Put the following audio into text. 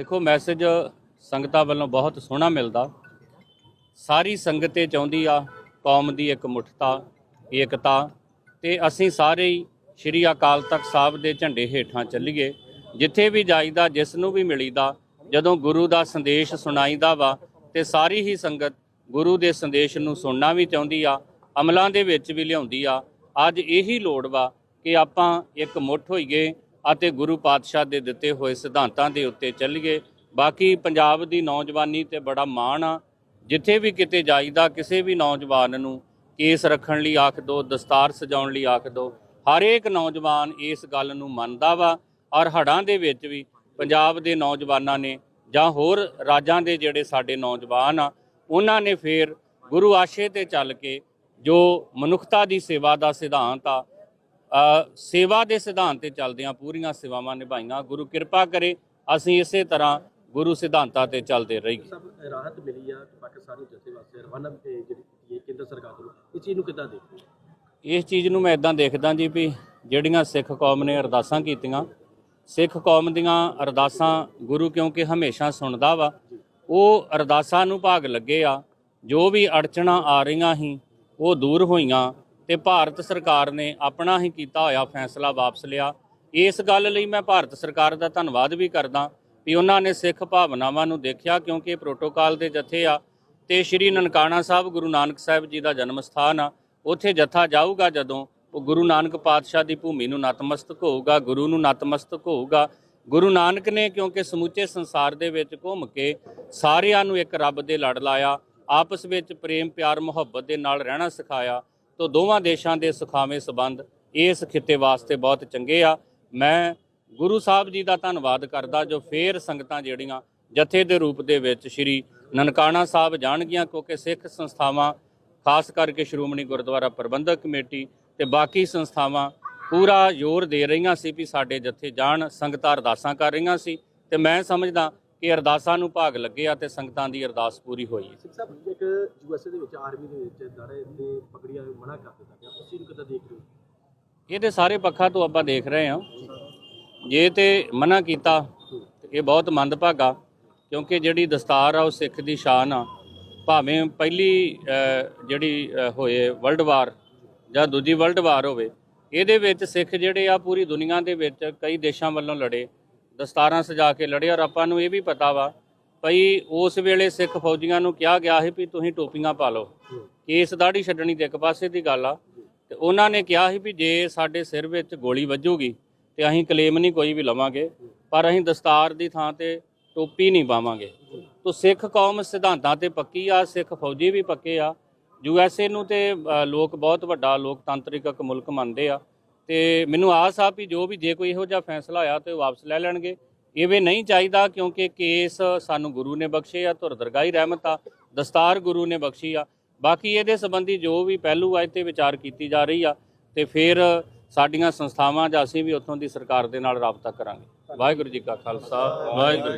ਦੇਖੋ ਮੈਸੇਜ ਸੰਗਤਾਂ ਵੱਲੋਂ ਬਹੁਤ ਸੋਹਣਾ ਮਿਲਦਾ। ਸਾਰੀ ਸੰਗਤ ਇਹ ਚਾਹੁੰਦੀ ਆ, ਕੌਮ ਦੀ ਇੱਕ ਮੁੱਠਤਾ, ਏਕਤਾ ਤੇ ਅਸੀਂ ਸਾਰੇ ਹੀ ਸ਼੍ਰੀ ਅਕਾਲ ਤਖਤ ਸਾਹਿਬ ਦੇ ਝੰਡੇ ਹੇਠਾਂ ਚੱਲੀਏ। ਜਿੱਥੇ ਵੀ ਜਾਈਦਾ, ਜਿਸ ਨੂੰ ਵੀ ਮਿਲੀਦਾ, ਜਦੋਂ ਗੁਰੂ ਦਾ ਸੰਦੇਸ਼ ਸੁਣਾਈਦਾ ਵਾ ਤੇ ਸਾਰੀ ਹੀ ਸੰਗਤ ਗੁਰੂ ਦੇ ਸੰਦੇਸ਼ ਨੂੰ ਸੁਣਨਾ ਵੀ ਚਾਹੁੰਦੀ ਆ, ਅਮਲਾਂ ਦੇ ਵਿੱਚ ਵੀ ਲਿਆਉਂਦੀ ਆ। ਅੱਜ ਇਹੀ ਲੋੜ ਵਾ ਕਿ ਆਪਾਂ ਇੱਕ ਮੁੱਠ ਹੋਈਏ ਅਤੇ ਗੁਰੂ ਪਾਤਸ਼ਾਹ ਦੇ ਦਿੱਤੇ ਹੋਏ ਸਿਧਾਂਤਾਂ ਦੇ ਉੱਤੇ ਚੱਲੀਏ। ਬਾਕੀ ਪੰਜਾਬ ਦੀ ਨੌਜਵਾਨੀ ਤੇ ਬੜਾ ਮਾਣ ਆ। ਜਿੱਥੇ ਵੀ ਕਿਤੇ ਜਾਈਦਾ, ਕਿਸੇ ਵੀ ਨੌਜਵਾਨ ਨੂੰ ਕੇਸ ਰੱਖਣ ਲਈ ਆਖ ਦੋ, ਦਸਤਾਰ ਸਜਾਉਣ ਲਈ ਆਖ ਦੋ। ਹਰੇਕ ਨੌਜਵਾਨ ਇਸ ਗੱਲ ਨੂੰ ਮੰਨਦਾ ਵਾ ਔਰ ਹੜਾਂ ਦੇ ਵਿੱਚ ਵੀ ਪੰਜਾਬ ਦੇ ਨੌਜਵਾਨਾਂ ਨੇ ਜਾਂ ਹੋਰ ਰਾਜਾਂ ਦੇ ਜਿਹੜੇ ਸਾਡੇ ਨੌਜਵਾਨ ਆ, ਉਹਨਾਂ ਨੇ ਫੇਰ ਗੁਰੂ ਆਸ਼ੇ ਤੇ ਚੱਲ ਕੇ ਜੋ ਮਨੁੱਖਤਾ ਦੀ ਸੇਵਾ ਦਾ ਸਿਧਾਂਤ ਆ ਸੇਵਾ ਦੇ ਸਿਧਾਂਤ ਤੇ ਚੱਲਦਿਆਂ ਪੂਰੀਆਂ ਸੇਵਾਵਾਂ ਨਿਭਾਈਆਂ ਗੁਰੂ ਕਿਰਪਾ ਕਰੇ ਅਸੀਂ ਇਸੇ ਤਰ੍ਹਾਂ ਗੁਰੂ ਸਿਧਾਂਤਾਂ ਤੇ ਚੱਲਦੇ ਰਹੀਏ ਸਭ ਰਾਹਤ ਮਿਲੀ ਆ ਪਾਕਿਸਤਾਨੀ ਜਥੇ ਵਾਸਤੇ ਰਵਾਨਾ ਤੇ ਜਿਹੜੀ ਕੇਂਦਰ ਸਰਕਾਰ ਵੱਲੋਂ ਇਸ ਚੀਜ਼ ਨੂੰ ਕਿੱਦਾਂ ਦੇਖਦੇ ਹੋ? ਇਸ ਚੀਜ਼ ਨੂੰ ਮੈਂ ਇਦਾਂ ਦੇਖਦਾ ਜੀ ਵੀ ਜਿਹੜੀਆਂ ਸਿੱਖ ਕੌਮ ਨੇ ਅਰਦਾਸਾਂ ਕੀਤੀਆਂ ਸਿੱਖ ਕੌਮ ਦੀਆਂ ਅਰਦਾਸਾਂ ਗੁਰੂ ਕਿਉਂਕਿ ਹਮੇਸ਼ਾ ਸੁਣਦਾ ਵਾ ਉਹ ਅਰਦਾਸਾਂ ਨੂੰ ਭਾਗ ਲੱਗੇ ਆ ਜੋ ਵੀ ਅੜਚਣਾ ਆ ਰਹੀਆਂ ਸੀ ਉਹ ਦੂਰ ਹੋਈਆਂ ਤੇ ਭਾਰਤ ਸਰਕਾਰ ਨੇ ਆਪਣਾ ਹੀ ਕੀਤਾ ਹੋਇਆ ਫੈਸਲਾ ਵਾਪਸ ਲਿਆ। ਇਸ ਗੱਲ ਲਈ ਮੈਂ ਭਾਰਤ ਸਰਕਾਰ ਦਾ ਧੰਨਵਾਦ ਵੀ ਕਰਦਾ ਵੀ ਉਹਨਾਂ ਨੇ ਸਿੱਖ ਭਾਵਨਾਵਾਂ ਨੂੰ ਦੇਖਿਆ ਕਿਉਂਕਿ ਇਹ ਪ੍ਰੋਟੋਕਾਲ ਦੇ ਜਥੇ ਆ ਤੇ ਸ਼੍ਰੀ ਨਨਕਾਣਾ ਸਾਹਿਬ ਗੁਰੂ ਨਾਨਕ ਸਾਹਿਬ ਜੀ ਦਾ ਜਨਮ ਸਥਾਨ ਆ। ਉੱਥੇ ਜਥਾ ਜਾਊਗਾ ਜਦੋਂ ਉਹ ਗੁਰੂ ਨਾਨਕ ਪਾਤਸ਼ਾਹ ਦੀ ਭੂਮੀ ਨੂੰ ਨਤਮਸਤਕ ਹੋਊਗਾ, ਗੁਰੂ ਨੂੰ ਨਤਮਸਤਕ ਹੋਊਗਾ। ਗੁਰੂ ਨਾਨਕ ਨੇ ਕਿਉਂਕਿ ਸਮੁੱਚੇ ਸੰਸਾਰ ਦੇ ਵਿੱਚ ਘੁੰਮ ਕੇ ਸਾਰਿਆਂ ਨੂੰ ਇੱਕ ਰੱਬ ਦੇ ਲੜ ਲਾਇਆ, ਆਪਸ ਵਿੱਚ ਪ੍ਰੇਮ ਪਿਆਰ ਮੁਹੱਬਤ ਦੇ ਨਾਲ ਰਹਿਣਾ ਸਿਖਾਇਆ। ਤੋਂ ਦੋਵਾਂ ਦੇਸ਼ਾਂ ਦੇ ਸੁਖਾਵੇਂ ਸਬੰਧ ਇਸ ਖਿੱਤੇ ਵਾਸਤੇ ਬਹੁਤ ਚੰਗੇ ਆ। ਮੈਂ ਗੁਰੂ ਸਾਹਿਬ ਜੀ ਦਾ ਧੰਨਵਾਦ ਕਰਦਾ ਜੋ ਫੇਰ ਸੰਗਤਾਂ ਜਿਹੜੀਆਂ ਜਥੇ ਦੇ ਰੂਪ ਦੇ ਵਿੱਚ ਸ਼੍ਰੀ ਨਨਕਾਣਾ ਸਾਹਿਬ ਜਾਣਗੀਆਂ, ਕਿਉਂਕਿ ਸਿੱਖ ਸੰਸਥਾਵਾਂ, ਖਾਸ ਕਰਕੇ ਸ਼੍ਰੋਮਣੀ ਗੁਰਦੁਆਰਾ ਪ੍ਰਬੰਧਕ ਕਮੇਟੀ ਤੇ ਬਾਕੀ ਸੰਸਥਾਵਾਂ ਪੂਰਾ ਜ਼ੋਰ ਦੇ ਰਹੀਆਂ ਸੀ ਵੀ ਸਾਡੇ ਜਥੇ ਜਾਣ, ਸੰਗਤਾਂ ਅਰਦਾਸਾਂ ਕਰ ਰਹੀਆਂ ਸੀ। ਤੇ ਮੈਂ ਸਮਝਦਾ ਕਿ ਅਰਦਾਸਾਂ ਨੂੰ ਭਾਗ ਲੱਗਿਆ ਤੇ ਸੰਗਤਾਂ ਦੀ ਅਰਦਾਸ ਪੂਰੀ ਹੋਈ ਸਿੱਖ ਸਾਹਿਬ ਇੱਕ ਯੂਐਸਏ ਦੇ ਵਿੱਚ ਆਰਮੀ ਦੇ ਵਿੱਚ ਦਾੜੇ ਤੇ ਪਗੜੀਆਂ ਨੂੰ ਮਨਾ ਕਰ ਦਿੱਤਾ ਗਿਆ ਉਸ ਚੀਜ਼ ਨੂੰ ਕਿੱਦਾਂ ਦੇਖ ਰਹੇ ਹੋ? ਇਹਦੇ ਸਾਰੇ ਪੱਖਾਂ ਤੋਂ ਆਪਾਂ ਦੇਖ ਰਹੇ ਹਾਂ। ਜੇ ਤੇ ਮਨਾ ਕੀਤਾ ਤੇ ਇਹ ਬਹੁਤ ਮੰਦਭਾਗਾ ਕਿਉਂਕਿ ਜਿਹੜੀ ਦਸਤਾਰ ਆ ਉਹ ਸਿੱਖ ਦੀ ਸ਼ਾਨ ਆ। ਭਾਵੇਂ ਪਹਿਲੀ ਜਿਹੜੀ ਹੋਏ ਵਰਲਡ ਵਾਰ ਜਾਂ ਦੂਜੀ ਵਰਲਡ ਵਾਰ ਹੋਵੇ ਇਹਦੇ ਵਿੱਚ ਸਿੱਖ ਜਿਹੜੇ ਆ ਪੂਰੀ ਦੁਨੀਆ ਦੇ ਵਿੱਚ ਕਈ ਦੇਸ਼ਾਂ ਵੱਲੋਂ ਲੜੇ। ਦਸਤਾਰਾਂ ਸਜਾ ਕੇ ਲੜੇ ਔਰ ਆਪਾਂ ਨੂੰ ਇਹ ਵੀ ਪਤਾ ਵਾ, ਭਈ ਉਸ ਵੇਲੇ ਸਿੱਖ ਫੌਜੀਆਂ ਨੂੰ ਕਿਹਾ ਗਿਆ ਸੀ ਵੀ ਤੁਸੀਂ ਟੋਪੀਆਂ ਪਾ ਲਓ। ਕੇਸ ਦਾੜੀ ਛੱਡਣੀ ਤੇ ਇੱਕ ਪਾਸੇ ਦੀ ਗੱਲ ਆ। ਤੇ ਉਹਨਾਂ ਨੇ ਕਿਹਾ ਸੀ ਵੀ ਜੇ ਸਾਡੇ ਸਿਰ ਵਿੱਚ ਗੋਲੀ ਵੱਜੂਗੀ ਤੇ ਅਸੀਂ ਕਲੇਮ ਨਹੀਂ ਕੋਈ ਵੀ ਲਵਾਂਗੇ, ਪਰ ਅਸੀਂ ਦਸਤਾਰ ਦੀ ਥਾਂ ਤੇ ਟੋਪੀ ਨਹੀਂ ਪਾਵਾਂਗੇ। ਤੋ ਸਿੱਖ ਕੌਮ ਸਿਧਾਂਤਾਂ ਤੇ ਪੱਕੀ ਆ, ਸਿੱਖ ਫੌਜੀ ਵੀ ਪੱਕੇ ਆ। ਯੂਐਸਏ ਨੂੰ ਤੇ ਲੋਕ ਬਹੁਤ ਵੱਡਾ ਲੋਕਤੰਤਰਿਕ ਮੁਲਕ ਮੰਨਦੇ ਆ। ਤੇ ਮੈਨੂੰ ਆਸ ਆ ਵੀ ਜੋ ਵੀ ਜੇ ਕੋਈ ਇਹੋ ਜਿਹਾ ਫੈਸਲਾ ਹੋਇਆ ਤੇ ਉਹ ਵਾਪਸ ਲੈ ਲੈਣਗੇ। ਇਵੇਂ ਨਹੀਂ ਚਾਹੀਦਾ ਕਿਉਂਕਿ ਕੇਸ ਸਾਨੂੰ ਗੁਰੂ ਨੇ ਬਖਸ਼ੇ ਆ, ਧੁਰ ਦਰਗਾਹੀ ਰਹਿਮਤ ਆ, ਦਸਤਾਰ ਗੁਰੂ ਨੇ ਬਖਸ਼ੀ ਆ। ਬਾਕੀ ਇਹਦੇ ਸੰਬੰਧੀ ਜੋ ਵੀ ਪਹਿਲੂ ਆ ਤੇ ਵਿਚਾਰ ਕੀਤੀ ਜਾ ਰਹੀ ਆ ਤੇ ਫਿਰ ਸਾਡੀਆਂ ਸੰਸਥਾਵਾਂ ਜਾਂ ਅਸੀਂ ਵੀ ਉੱਥੋਂ ਦੀ ਸਰਕਾਰ ਦੇ ਨਾਲ ਰਾਬਤਾ ਕਰਾਂਗੇ। ਵਾਹਿਗੁਰੂ ਜੀ ਕਾ ਖਾਲਸਾ, ਵਾਹਿਗੁਰੂ